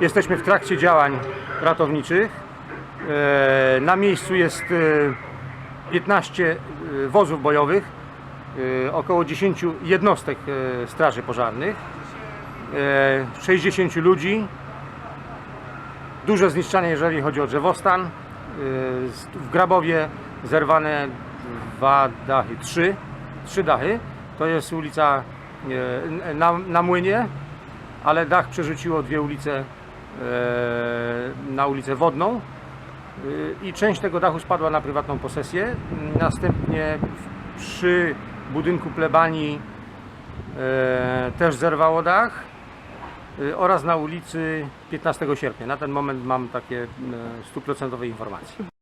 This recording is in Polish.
Jesteśmy w trakcie działań ratowniczych. E, Na miejscu jest e, 15 e, wozów bojowych, e, około 10 jednostek e, straży pożarnych, e, 60 ludzi. Duże zniszczenie, jeżeli chodzi o drzewostan. E, W Grabowie zerwane dwa dachy, trzy, trzy dachy. To jest ulica e, na, na Młynie, ale dach przerzuciło dwie ulice e, na ulicę Wodną y, i część tego dachu spadła na prywatną posesję. Następnie przy budynku plebanii e, też zerwało dach oraz na ulicy 15 sierpnia. Na ten moment mam takie e, stuprocentowe informacje.